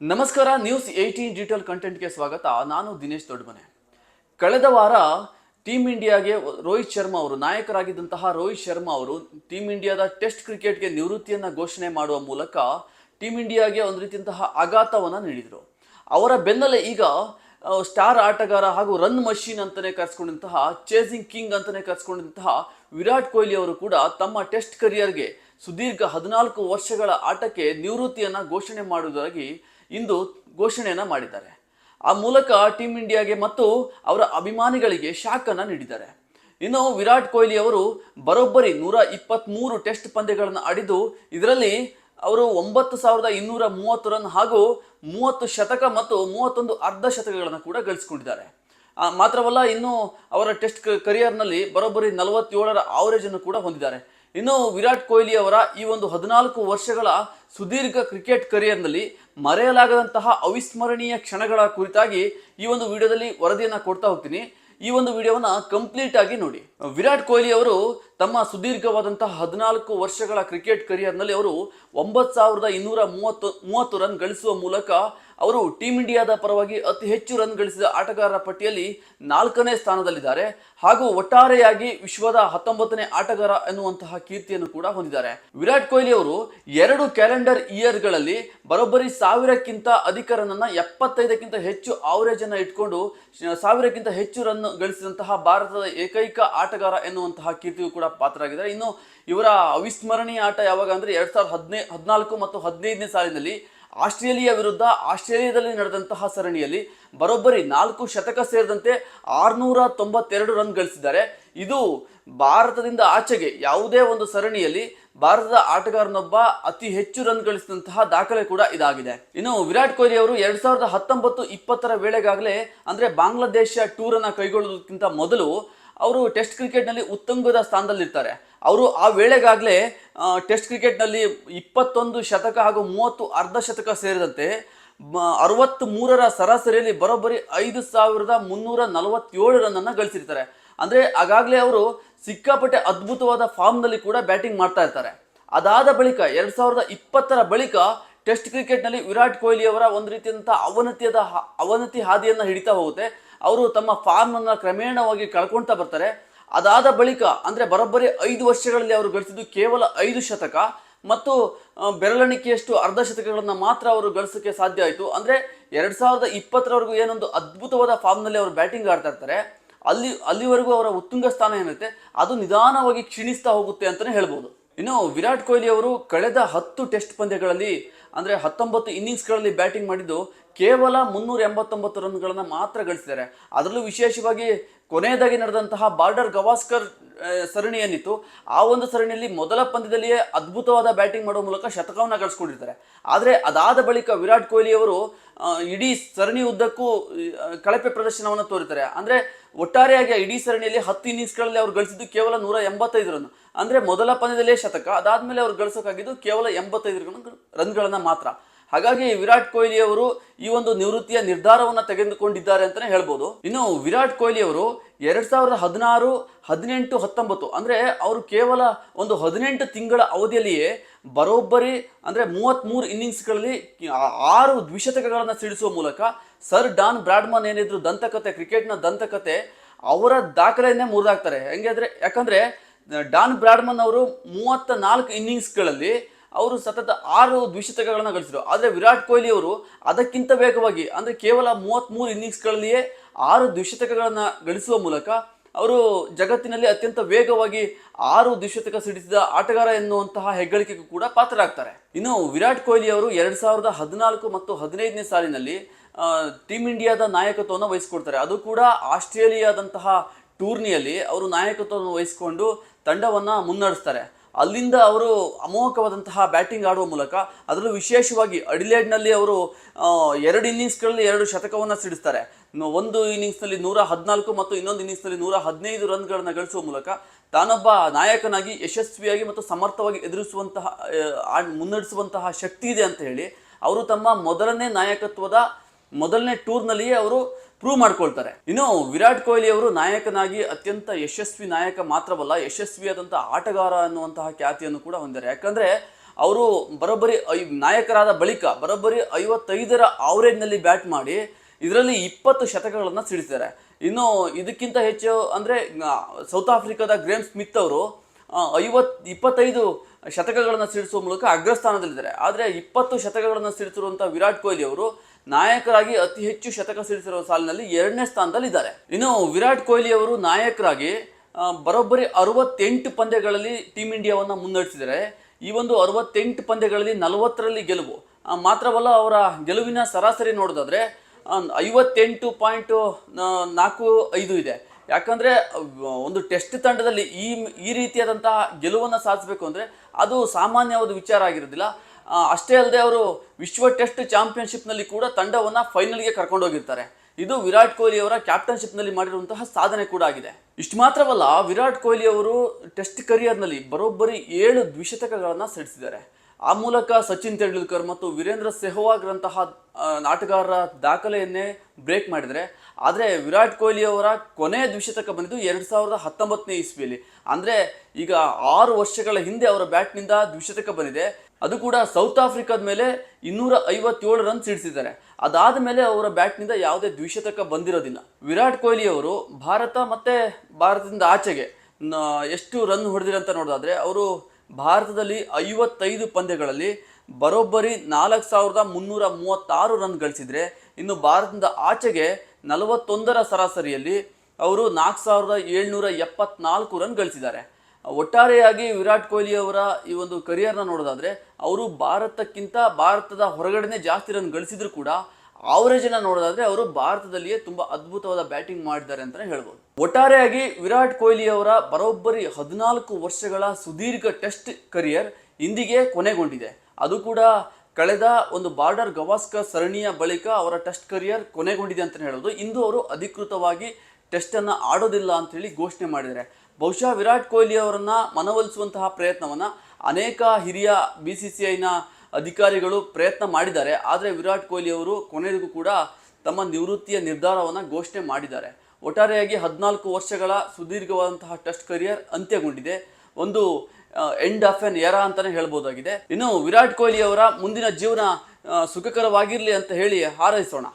ನಮಸ್ಕಾರ news eighteen digital ಕಂಟೆಂಟ್ಗೆ ಸ್ವಾಗತ. ನಾನು ದಿನೇಶ್ ದೊಡ್ಡಮನೆ. ಕಳೆದ ವಾರ ಟೀಮ್ ಇಂಡಿಯಾಗೆ ರೋಹಿತ್ ಶರ್ಮಾ ಅವರು, ನಾಯಕರಾಗಿದ್ದಂತಹ ರೋಹಿತ್ ಶರ್ಮಾ ಅವರು ಟೀಮ್ ಇಂಡಿಯಾದ ಟೆಸ್ಟ್ ಕ್ರಿಕೆಟ್ಗೆ ನಿವೃತ್ತಿಯನ್ನು ಘೋಷಣೆ ಮಾಡುವ ಮೂಲಕ ಟೀಮ್ ಇಂಡಿಯಾಗೆ ಒಂದು ರೀತಿಯಂತಹ ಆಘಾತವನ್ನು ನೀಡಿದರು. ಅವರ ಬೆನ್ನಲ್ಲೇ ಈಗ ಸ್ಟಾರ್ ಆಟಗಾರ ಹಾಗೂ ರನ್ ಮಷೀನ್ ಅಂತಲೇ ಕರೆಸ್ಕೊಂಡಂತಹ ಚೇಸಿಂಗ್ ಕಿಂಗ್ ಅಂತಲೇ ಕರೆಸ್ಕೊಂಡಂತಹ ವಿರಾಟ್ ಕೊಹ್ಲಿ ಅವರು ಕೂಡ ತಮ್ಮ ಟೆಸ್ಟ್ ಕರಿಯರ್ಗೆ ಸುದೀರ್ಘ ಹದಿನಾಲ್ಕು ವರ್ಷಗಳ ಆಟಕ್ಕೆ ನಿವೃತ್ತಿಯನ್ನು ಘೋಷಣೆ ಮಾಡುವುದಾಗಿ ಇಂದು ಘೋಷಣೆಯನ್ನು ಮಾಡಿದ್ದಾರೆ. ಆ ಮೂಲಕ ಟೀಮ್ ಇಂಡಿಯಾಗೆ ಮತ್ತು ಅವರ ಅಭಿಮಾನಿಗಳಿಗೆ ಶಾಕ್ ಅನ್ನ ನೀಡಿದ್ದಾರೆ. ಇನ್ನು ವಿರಾಟ್ ಕೊಹ್ಲಿ ಅವರು ಬರೋಬ್ಬರಿ ನೂರ ಇಪ್ಪತ್ತ್ಮೂರು ಟೆಸ್ಟ್ ಪಂದ್ಯಗಳನ್ನು ಆಡಿದ್ದು, ಇದರಲ್ಲಿ ಅವರು ಒಂಬತ್ತು ಸಾವಿರದ ಇನ್ನೂರ ಮೂವತ್ತು ರನ್ ಹಾಗೂ ಮೂವತ್ತು ಶತಕ ಮತ್ತು ಮೂವತ್ತೊಂದು ಅರ್ಧ ಶತಕಗಳನ್ನು ಕೂಡ ಗಳಿಸಿಕೊಂಡಿದ್ದಾರೆ. ಮಾತ್ರವಲ್ಲ, ಇನ್ನು ಅವರ ಟೆಸ್ಟ್ ಕರಿಯರ್ನಲ್ಲಿ ಬರೋಬ್ಬರಿ ನಲವತ್ತೇಳರ ಆವರೇಜನ್ನು ಕೂಡ ಹೊಂದಿದ್ದಾರೆ. ಇನ್ನು ವಿರಾಟ್ ಕೊಹ್ಲಿ ಅವರ ಈ ಒಂದು ಹದಿನಾಲ್ಕು ವರ್ಷಗಳ ಸುದೀರ್ಘ ಕ್ರಿಕೆಟ್ ಕರಿಯರ್ನಲ್ಲಿ ಮರೆಯಲಾಗದಂತಹ ಅವಿಸ್ಮರಣೀಯ ಕ್ಷಣಗಳ ಕುರಿತಾಗಿ ಈ ಒಂದು ವಿಡಿಯೋದಲ್ಲಿ ವರದಿಯನ್ನು ಕೊಡ್ತಾ ಹೋಗ್ತೀನಿ. ಈ ಒಂದು ವಿಡಿಯೋವನ್ನ ಕಂಪ್ಲೀಟ್ ಆಗಿ ನೋಡಿ. ವಿರಾಟ್ ಕೊಹ್ಲಿ ಅವರು ತಮ್ಮ ಸುದೀರ್ಘವಾದಂತಹ ಹದಿನಾಲ್ಕು ವರ್ಷಗಳ ಕ್ರಿಕೆಟ್ ಕರಿಯರ್ನಲ್ಲಿ ಅವರು ಒಂಬತ್ತು ಸಾವಿರದ ಇನ್ನೂರ ಮೂವತ್ತು ಮೂವತ್ತು ರನ್ ಗಳಿಸುವ ಮೂಲಕ ಅವರು ಟೀಮ್ ಇಂಡಿಯಾದ ಪರವಾಗಿ ಅತಿ ಹೆಚ್ಚು ರನ್ ಗಳಿಸಿದ ಆಟಗಾರರ ಪಟ್ಟಿಯಲ್ಲಿ ನಾಲ್ಕನೇ ಸ್ಥಾನದಲ್ಲಿದ್ದಾರೆ ಹಾಗೂ ಒಟ್ಟಾರೆಯಾಗಿ ವಿಶ್ವದ ಹತ್ತೊಂಬತ್ತನೇ ಆಟಗಾರ ಎನ್ನುವಂತಹ ಕೀರ್ತಿಯನ್ನು ಕೂಡ ಹೊಂದಿದ್ದಾರೆ. ವಿರಾಟ್ ಕೊಹ್ಲಿ ಅವರು ಎರಡು ಕ್ಯಾಲೆಂಡರ್ ಇಯರ್ಗಳಲ್ಲಿ ಬರೋಬ್ಬರಿ ಸಾವಿರಕ್ಕಿಂತ ಅಧಿಕ ರನ್ ಅನ್ನ ಎಪ್ಪತ್ತೈದಕ್ಕಿಂತ ಹೆಚ್ಚು ಆವರೇಜ್ ಅನ್ನ ಇಟ್ಕೊಂಡು ಸಾವಿರಕ್ಕಿಂತ ಹೆಚ್ಚು ರನ್ ಗಳಿಸಿದಂತಹ ಭಾರತದ ಏಕೈಕ ಆಟಗಾರ ಎನ್ನುವಂತಹ ಕೀರ್ತಿಗೂ ಕೂಡ ಪಾತ್ರರಾಗಿದ್ದಾರೆ. ಇನ್ನು ಇವರ ಅವಿಸ್ಮರಣೀಯ ಆಟ ಯಾವಾಗ ಅಂದ್ರೆ ಎರಡ್ ಸಾವಿರದ ಹದಿನೈ, ಹದಿನಾಲ್ಕು ಮತ್ತು ಹದಿನೈದನೇ ಸಾಲಿನಲ್ಲಿ ಆಸ್ಟ್ರೇಲಿಯಾ ವಿರುದ್ಧ ಆಸ್ಟ್ರೇಲಿಯಾದಲ್ಲಿ ನಡೆದಂತಹ ಸರಣಿಯಲ್ಲಿ ಬರೋಬ್ಬರಿ ನಾಲ್ಕು ಶತಕ ಸೇರಿದಂತೆ ಆರುನೂರ ತೊಂಬತ್ತೆರಡು ರನ್ ಗಳಿಸಿದ್ದಾರೆ. ಇದು ಭಾರತದಿಂದ ಆಚೆಗೆ ಯಾವುದೇ ಒಂದು ಸರಣಿಯಲ್ಲಿ ಭಾರತದ ಆಟಗಾರನೊಬ್ಬ ಅತಿ ಹೆಚ್ಚು ರನ್ ಗಳಿಸಿದಂತಹ ದಾಖಲೆ ಕೂಡ ಇದಾಗಿದೆ. ಇನ್ನು ವಿರಾಟ್ ಕೊಹ್ಲಿ ಅವರು ಎರಡ್ ಸಾವಿರದ ಹತ್ತೊಂಬತ್ತು ಇಪ್ಪತ್ತರ ವೇಳೆಗಾಗಲೇ ಅಂದ್ರೆ ಬಾಂಗ್ಲಾದೇಶ ಟೂರ್ ಅನ್ನ ಕೈಗೊಳ್ಳುವುದಕ್ಕಿಂತ ಮೊದಲು ಅವರು ಟೆಸ್ಟ್ ಕ್ರಿಕೆಟ್ನಲ್ಲಿ ಉತ್ತುಂಗದ ಸ್ಥಾನದಲ್ಲಿರ್ತಾರೆ. ಅವರು ಆ ವೇಳೆಗಾಗಲೇ ಟೆಸ್ಟ್ ಕ್ರಿಕೆಟ್ನಲ್ಲಿ ಇಪ್ಪತ್ತೊಂದು ಶತಕ ಹಾಗೂ ಮೂವತ್ತು ಅರ್ಧ ಶತಕ ಸೇರಿದಂತೆ ಅರವತ್ತ್ ಮೂರರ ಸರಾಸರಿಯಲ್ಲಿ ಬರೋಬ್ಬರಿ ಐದು ಸಾವಿರದ ಮುನ್ನೂರ ನಲವತ್ತೇಳು ರನ್ನನ್ನು ಗಳಿಸಿರ್ತಾರೆ. ಅಂದರೆ ಆಗಾಗಲೇ ಅವರು ಸಿಕ್ಕಾಪಟ್ಟೆ ಅದ್ಭುತವಾದ ಫಾರ್ಮ್ನಲ್ಲಿ ಕೂಡ ಬ್ಯಾಟಿಂಗ್ ಮಾಡ್ತಾ ಇರ್ತಾರೆ. ಅದಾದ ಬಳಿಕ, ಎರಡು ಸಾವಿರದ ಇಪ್ಪತ್ತರ ಬಳಿಕ ಟೆಸ್ಟ್ ಕ್ರಿಕೆಟ್ನಲ್ಲಿ ವಿರಾಟ್ ಕೊಹ್ಲಿ ಅವರ ಒಂದು ರೀತಿಯಂಥ ಅವನತಿಯಾದ, ಅವನತಿ ಹಾದಿಯನ್ನು ಹಿಡಿತಾ ಹೋಗುತ್ತೆ. ಅವರು ತಮ್ಮ ಫಾರ್ಮ್ ಅನ್ನ ಕ್ರಮೇಣವಾಗಿ ಕಳ್ಕೊಳ್ತಾ ಬರ್ತಾರೆ. ಅದಾದ ಬಳಿಕ, ಅಂದ್ರೆ ಬರೋಬ್ಬರಿ ಐದು ವರ್ಷಗಳಲ್ಲಿ ಅವರು ಗಳಿಸಿದ್ದು ಕೇವಲ ಐದು ಶತಕ ಮತ್ತು ಬೆರಳಿಕೆಯಷ್ಟು ಅರ್ಧ ಶತಕಗಳನ್ನು ಮಾತ್ರ ಅವರು ಗಳಿಸೋಕ್ಕೆ ಸಾಧ್ಯ ಆಯಿತು. ಅಂದ್ರೆ ಎರಡು ಸಾವಿರದ ಇಪ್ಪತ್ತರವರೆಗೂ ಏನೊಂದು ಅದ್ಭುತವಾದ ಫಾರ್ಮ್ನಲ್ಲಿ ಅವರು ಬ್ಯಾಟಿಂಗ್ ಆಡ್ತಾ ಇರ್ತಾರೆ. ಅಲ್ಲಿ, ಅಲ್ಲಿವರೆಗೂ ಅವರ ಉತ್ತುಂಗ ಸ್ಥಾನ ಏನಿರುತ್ತೆ, ಅದು ನಿಧಾನವಾಗಿ ಕ್ಷೀಣಿಸ್ತಾ ಹೋಗುತ್ತೆ ಅಂತಲೇ ಹೇಳ್ಬೋದು. ಇನ್ನು ವಿರಾಟ್ ಕೊಹ್ಲಿ ಅವರು ಕಳೆದ ಹತ್ತು ಟೆಸ್ಟ್ ಪಂದ್ಯಗಳಲ್ಲಿ ಅಂದರೆ ಹತ್ತೊಂಬತ್ತು ಇನ್ನಿಂಗ್ಸ್ಗಳಲ್ಲಿ ಬ್ಯಾಟಿಂಗ್ ಮಾಡಿದ್ದು ಕೇವಲ ಮುನ್ನೂರ ಎಂಬತ್ತೊಂಬತ್ತು ರನ್ಗಳನ್ನು ಮಾತ್ರ ಗಳಿಸಿದ್ದಾರೆ. ಅದರಲ್ಲೂ ವಿಶೇಷವಾಗಿ ಕೊನೆಯದಾಗಿ ನಡೆದಂತಹ ಬಾರ್ಡರ್ ಗವಾಸ್ಕರ್ ಸರಣಿ ಏನಿತ್ತು ಆ ಒಂದು ಸರಣಿಯಲ್ಲಿ ಮೊದಲ ಪಂದ್ಯದಲ್ಲಿಯೇ ಅದ್ಭುತವಾದ ಬ್ಯಾಟಿಂಗ್ ಮಾಡುವ ಮೂಲಕ ಶತಕವನ್ನು ಗಳಿಸ್ಕೊಂಡಿರ್ತಾರೆ. ಆದರೆ ಅದಾದ ಬಳಿಕ ವಿರಾಟ್ ಕೊಹ್ಲಿ ಅವರು ಇಡೀ ಸರಣಿ ಉದ್ದಕ್ಕೂ ಕಳಪೆ ಪ್ರದರ್ಶನವನ್ನು ತೋರಿತಾರೆ ಅಂದರೆ ಒಟ್ಟಾರೆಯಾಗಿ ಇಡೀ ಸರಣಿಯಲ್ಲಿ ಹತ್ತು ಇನ್ನಿಂಗ್ಸ್ಗಳಲ್ಲಿ ಅವರು ಗಳಿಸಿದ್ದು ಕೇವಲ ನೂರ ಎಂಬತ್ತೈದು ರನ್ ಅಂದರೆ ಮೊದಲ ಪಂದ್ಯದಲ್ಲೇ ಶತಕ, ಅದಾದಮೇಲೆ ಅವ್ರು ಗಳಿಸೋಕ್ಕಾಗಿದ್ದು ಕೇವಲ ಎಂಬತ್ತೈದು ರನ್ ರನ್ಗಳನ್ನು ಮಾತ್ರ. ಹಾಗಾಗಿ ವಿರಾಟ್ ಕೊಹ್ಲಿ ಅವರು ಈ ಒಂದು ನಿವೃತ್ತಿಯ ನಿರ್ಧಾರವನ್ನು ತೆಗೆದುಕೊಂಡಿದ್ದಾರೆ ಅಂತಾನೆ ಹೇಳ್ಬೋದು. ಇನ್ನು ವಿರಾಟ್ ಕೊಹ್ಲಿ ಅವರು ಎರಡ್ ಸಾವಿರದ ಹದಿನಾರು, ಹದಿನೆಂಟು, ಹತ್ತೊಂಬತ್ತು, ಅಂದರೆ ಅವರು ಕೇವಲ ಒಂದು ಹದಿನೆಂಟು ತಿಂಗಳ ಅವಧಿಯಲ್ಲಿಯೇ ಬರೋಬ್ಬರಿ, ಅಂದರೆ ಮೂವತ್ತ್ಮೂರು ಇನ್ನಿಂಗ್ಸ್ಗಳಲ್ಲಿ ಆರು ದ್ವಿಶತಕಗಳನ್ನು ಸಿಡಿಸುವ ಮೂಲಕ ಸರ್ ಡಾನ್ ಬ್ರಾಡ್ಮನ್ ಏನಿದ್ರು ದಂತಕತೆ, ಕ್ರಿಕೆಟ್ನ ದಂತಕತೆ ಅವರ ದಾಖಲೆಯನ್ನೇ ಮುರಿದಾಕ್ತಾರೆ. ಹೆಂಗೆ ಅಂದರೆ, ಯಾಕಂದರೆ ಡಾನ್ ಬ್ರಾಡ್ಮನ್ ಅವರು ಮೂವತ್ತ ನಾಲ್ಕು ಇನ್ನಿಂಗ್ಸ್ಗಳಲ್ಲಿ ಅವರು ಸತತ ಆರು ದ್ವಿಶತಕಗಳನ್ನು ಗಳಿಸಿದರು. ಆದರೆ ವಿರಾಟ್ ಕೊಹ್ಲಿ ಅವರು ಅದಕ್ಕಿಂತ ವೇಗವಾಗಿ, ಅಂದರೆ ಕೇವಲ ಮೂವತ್ತ್ಮೂರು ಇನ್ನಿಂಗ್ಸ್ಗಳಲ್ಲಿಯೇ ಆರು ದ್ವಿಶತಕಗಳನ್ನು ಗಳಿಸುವ ಮೂಲಕ ಅವರು ಜಗತ್ತಿನಲ್ಲಿ ಅತ್ಯಂತ ವೇಗವಾಗಿ ಆರು ದ್ವಿಶತಕ ಸಿಡಿಸಿದ ಆಟಗಾರ ಎನ್ನುವಂತಹ ಹೆಗ್ಗಳಿಕೆಗೂ ಕೂಡ ಪಾತ್ರರಾಗ್ತಾರೆ. ಇನ್ನು ವಿರಾಟ್ ಕೊಹ್ಲಿ ಅವರು ಎರಡು ಸಾವಿರದ ಹದಿನಾಲ್ಕು ಮತ್ತು ಹದಿನೈದನೇ ಸಾಲಿನಲ್ಲಿ ಟೀಮ್ ಇಂಡಿಯಾದ ನಾಯಕತ್ವವನ್ನು ವಹಿಸಿಕೊಡ್ತಾರೆ. ಅದು ಕೂಡ ಆಸ್ಟ್ರೇಲಿಯಾದಂತಹ ಟೂರ್ನಿಯಲ್ಲಿ ಅವರು ನಾಯಕತ್ವವನ್ನು ವಹಿಸಿಕೊಂಡು ತಂಡವನ್ನು ಮುನ್ನಡೆಸ್ತಾರೆ. ಅಲ್ಲಿಂದ ಅವರು ಅಮೋಘವಾದಂತಹ ಬ್ಯಾಟಿಂಗ್ ಆಡುವ ಮೂಲಕ ಅದರಲ್ಲೂ ವಿಶೇಷವಾಗಿ ಅಡಿಲೇಡ್ನಲ್ಲಿ ಅವರು ಎರಡು ಇನ್ನಿಂಗ್ಸ್ಗಳಲ್ಲಿ ಎರಡು ಶತಕವನ್ನು ಸಿಡಿಸ್ತಾರೆ. ಒಂದು ಇನ್ನಿಂಗ್ಸ್ನಲ್ಲಿ ನೂರ ಹದಿನಾಲ್ಕು ಮತ್ತು ಇನ್ನೊಂದು ಇನ್ನಿಂಗ್ಸ್ನಲ್ಲಿ ನೂರ ಹದಿನೈದು ರನ್ಗಳನ್ನು ಗಳಿಸುವ ಮೂಲಕ ತಾನೊಬ್ಬ ನಾಯಕನಾಗಿ ಯಶಸ್ವಿಯಾಗಿ ಮತ್ತು ಸಮರ್ಥವಾಗಿ ಎದುರಿಸುವಂತಹ ಮುನ್ನಡೆಸುವಂತಹ ಶಕ್ತಿ ಇದೆ ಅಂತ ಹೇಳಿ ಅವರು ತಮ್ಮ ಮೊದಲನೇ ನಾಯಕತ್ವದ ಮೊದಲನೇ ಟೂರ್ನಲ್ಲಿಯೇ ಅವರು ಪ್ರೂವ್ ಮಾಡ್ಕೊಳ್ತಾರೆ. ಇನ್ನು ವಿರಾಟ್ ಕೊಹ್ಲಿ ಅವರು ನಾಯಕನಾಗಿ ಅತ್ಯಂತ ಯಶಸ್ವಿ ನಾಯಕ ಮಾತ್ರವಲ್ಲ ಯಶಸ್ವಿಯಾದಂಥ ಆಟಗಾರ ಅನ್ನುವಂತಹ ಖ್ಯಾತಿಯನ್ನು ಕೂಡ ಹೊಂದಿದ್ದಾರೆ. ಯಾಕಂದರೆ ಅವರು ಬರೋಬ್ಬರಿ ಐ, ನಾಯಕರಾದ ಬಳಿಕ ಬರೋಬ್ಬರಿ ಐವತ್ತೈದರ ಆವರೇಜ್ನಲ್ಲಿ ಬ್ಯಾಟ್ ಮಾಡಿ ಇದರಲ್ಲಿ ಇಪ್ಪತ್ತು ಶತಕಗಳನ್ನು ಸಿಡಿಸಿದ್ದಾರೆ. ಇನ್ನು ಇದಕ್ಕಿಂತ ಹೆಚ್ಚು ಅಂದರೆ ಸೌತ್ ಆಫ್ರಿಕಾದ ಗ್ರೇಮ್ ಸ್ಮಿತ್ ಅವರು ಐವತ್, ಇಪ್ಪತ್ತೈದು ಶತಕಗಳನ್ನು ಸಿಡಿಸುವ ಮೂಲಕ ಅಗ್ರಸ್ಥಾನದಲ್ಲಿದ್ದಾರೆ. ಆದರೆ ಇಪ್ಪತ್ತು ಶತಕಗಳನ್ನು ಸಿಡಿಸಿರುವಂಥ ವಿರಾಟ್ ಕೊಹ್ಲಿ ಅವರು ನಾಯಕರಾಗಿ ಅತಿ ಹೆಚ್ಚು ಶತಕ ಸಿಡಿಸಿರುವ ಸಾಲಿನಲ್ಲಿ ಎರಡನೇ ಸ್ಥಾನದಲ್ಲಿ ಇದ್ದಾರೆ ಇನ್ನು ವಿರಾಟ್ ಕೊಹ್ಲಿ ಅವರು ನಾಯಕರಾಗಿ ಬರೋಬ್ಬರಿ ಅರವತ್ತೆಂಟು ಪಂದ್ಯಗಳಲ್ಲಿ ಟೀಮ್ ಇಂಡಿಯಾವನ್ನು ಮುನ್ನಡೆಸಿದರೆ ಈ ಒಂದು ಅರವತ್ತೆಂಟು ಪಂದ್ಯಗಳಲ್ಲಿ ನಲವತ್ತರಲ್ಲಿ ಗೆಲುವು. ಮಾತ್ರವಲ್ಲ ಅವರ ಗೆಲುವಿನ ಸರಾಸರಿ ನೋಡೋದಾದ್ರೆ ಐವತ್ತೆಂಟು ಪಾಯಿಂಟು ನಾಲ್ಕು ಐದು ಇದೆ. ಯಾಕಂದರೆ ಒಂದು ಟೆಸ್ಟ್ ತಂಡದಲ್ಲಿ ಈ ಈ ರೀತಿಯಾದಂತಹ ಗೆಲುವನ್ನು ಸಾಧಿಸಬೇಕು ಅಂದರೆ ಅದು ಸಾಮಾನ್ಯವಾದ ವಿಚಾರ ಆಗಿರೋದಿಲ್ಲ. ಅಷ್ಟೇ ಅಲ್ಲದೆ ಅವರು ವಿಶ್ವ ಟೆಸ್ಟ್ ಚಾಂಪಿಯನ್ಶಿಪ್ನಲ್ಲಿ ಕೂಡ ತಂಡವನ್ನ ಫೈನಲ್ಗೆ ಕರ್ಕೊಂಡೋಗಿರ್ತಾರೆ. ಇದು ವಿರಾಟ್ ಕೊಹ್ಲಿ ಅವರ ಕ್ಯಾಪ್ಟನ್ಶಿಪ್ನಲ್ಲಿ ಮಾಡಿರುವಂತಹ ಸಾಧನೆ ಕೂಡ ಆಗಿದೆ. ಇಷ್ಟು ಮಾತ್ರವಲ್ಲ, ವಿರಾಟ್ ಕೊಹ್ಲಿ ಅವರು ಟೆಸ್ಟ್ ಕರಿಯರ್ನಲ್ಲಿ ಬರೋಬ್ಬರಿ ಏಳು ದ್ವಿಶತಕಗಳನ್ನು ಸೆಡಿಸಿದ್ದಾರೆ. ಆ ಮೂಲಕ ಸಚಿನ್ ತೆಂಡೂಲ್ಕರ್ ಮತ್ತು ವೀರೇಂದ್ರ ಸೆಹ್ವಾಗ್ರಂತಹ ನಾಟಗಾರರ ದಾಖಲೆಯನ್ನೇ ಬ್ರೇಕ್ ಮಾಡಿದರೆ, ಆದರೆ ವಿರಾಟ್ ಕೊಹ್ಲಿ ಅವರ ಕೊನೆಯ ದ್ವಿಶತಕ ಬಂದಿದ್ದು ಎರಡು ಸಾವಿರದ ಹತ್ತೊಂಬತ್ತನೇ ಇಸ್ವಿಯಲ್ಲಿ. ಅಂದರೆ ಈಗ ಆರು ವರ್ಷಗಳ ಹಿಂದೆ ಅವರ ಬ್ಯಾಟ್ನಿಂದ ದ್ವಿಶತಕ ಬಂದಿದೆ. ಅದು ಕೂಡ ಸೌತ್ ಆಫ್ರಿಕಾದ ಮೇಲೆ ಇನ್ನೂರ ಐವತ್ತೇಳು ರನ್ ಸಿಡಿಸಿದ್ದಾರೆ ಅದಾದ ಮೇಲೆ ಅವರ ಬ್ಯಾಟ್ನಿಂದ ಯಾವುದೇ ದ್ವಿಶತಕ ಬಂದಿರೋದಿಲ್ಲ. ವಿರಾಟ್ ಕೊಹ್ಲಿ ಅವರು ಭಾರತ ಮತ್ತೆ ಭಾರತದಿಂದ ಆಚೆಗೆ ಎಷ್ಟು ರನ್ ಹೊಡೆದಿರಂತ ನೋಡೋದಾದ್ರೆ, ಅವರು ಭಾರತದಲ್ಲಿ ಐವತ್ತೈದು ಪಂದ್ಯಗಳಲ್ಲಿ ಬರೋಬ್ಬರಿ ನಾಲ್ಕು ಸಾವಿರದ ಮುನ್ನೂರ ಮೂವತ್ತಾರು ರನ್ ಗಳಿಸಿದ್ರೆ, ಇನ್ನು ಭಾರತದಿಂದ ಆಚೆಗೆ ನಲವತ್ತೊಂದರ ಸರಾಸರಿಯಲ್ಲಿ ಅವರು ನಾಲ್ಕು ಸಾವಿರದ ಏಳ್ನೂರ ಎಪ್ಪತ್ನಾಲ್ಕು ರನ್ ಗಳಿಸಿದ್ದಾರೆ. ಒಟ್ಟಾರೆಯಾಗಿ ವಿರಾಟ್ ಕೊಹ್ಲಿ ಅವರ ಈ ಒಂದು ಕರಿಯರ್ನ ನೋಡೋದಾದರೆ, ಅವರು ಭಾರತಕ್ಕಿಂತ ಭಾರತದ ಹೊರಗಡೆನೇ ಜಾಸ್ತಿ ರನ್ ಗಳಿಸಿದ್ರು ಕೂಡ ಆವರೇಜನ್ನ ನೋಡೋದಾದರೆ ಅವರು ಭಾರತದಲ್ಲಿಯೇ ತುಂಬ ಅದ್ಭುತವಾದ ಬ್ಯಾಟಿಂಗ್ ಮಾಡಿದ್ದಾರೆ ಅಂತಲೇ ಹೇಳ್ಬೋದು. ಒಟ್ಟಾರೆಯಾಗಿ ವಿರಾಟ್ ಕೊಹ್ಲಿ ಅವರ ಬರೋಬ್ಬರಿ ಹದಿನಾಲ್ಕು ವರ್ಷಗಳ ಸುದೀರ್ಘ ಟೆಸ್ಟ್ ಕರಿಯರ್ ಇಂದಿಗೆ ಕೊನೆಗೊಂಡಿದೆ. ಅದು ಕೂಡ ಕಳೆದ ಒಂದು ಬಾರ್ಡರ್ ಗವಾಸ್ಕರ್ ಸರಣಿಯ ಬಳಿಕ ಅವರ ಟೆಸ್ಟ್ ಕರಿಯರ್ ಕೊನೆಗೊಂಡಿದೆ ಅಂತಲೇ ಹೇಳೋದು ಇಂದು ಅವರು ಅಧಿಕೃತವಾಗಿ ಟೆಸ್ಟನ್ನು ಆಡೋದಿಲ್ಲ ಅಂತ ಹೇಳಿ ಘೋಷಣೆ ಮಾಡಿದ್ದಾರೆ. ಬಹುಶಃ ವಿರಾಟ್ ಕೊಹ್ಲಿ ಅವರನ್ನು ಮನವೊಲಿಸುವಂತಹ ಪ್ರಯತ್ನವನ್ನ ಅನೇಕ ಹಿರಿಯ ಬಿ ಸಿ ಸಿ ಐನ ಅಧಿಕಾರಿಗಳು ಪ್ರಯತ್ನ ಮಾಡಿದ್ದಾರೆ. ಆದರೆ ವಿರಾಟ್ ಕೊಹ್ಲಿ ಅವರು ಕೊನೆಗೂ ಕೂಡ ತಮ್ಮ ನಿವೃತ್ತಿಯ ನಿರ್ಧಾರವನ್ನು ಘೋಷಣೆ ಮಾಡಿದ್ದಾರೆ. ಒಟ್ಟಾರೆಯಾಗಿ ಹದಿನಾಲ್ಕು ವರ್ಷಗಳ ಸುದೀರ್ಘವಾದಂತಹ ಟೆಸ್ಟ್ ಕರಿಯರ್ ಅಂತ್ಯಗೊಂಡಿದೆ. ಒಂದು ಎಂಡ್ ಆಫ್ ಎನ್ ಎರಾ ಅಂತಲೇ ಹೇಳ್ಬೋದಾಗಿದೆ. ಇನ್ನು ವಿರಾಟ್ ಕೊಹ್ಲಿ ಅವರ ಮುಂದಿನ ಜೀವನ ಸುಖಕರವಾಗಿರಲಿ ಸುಖಕರವಾಗಿರ್ಲಿ ಅಂತ ಹೇಳಿ ಹಾರೈಸೋಣ.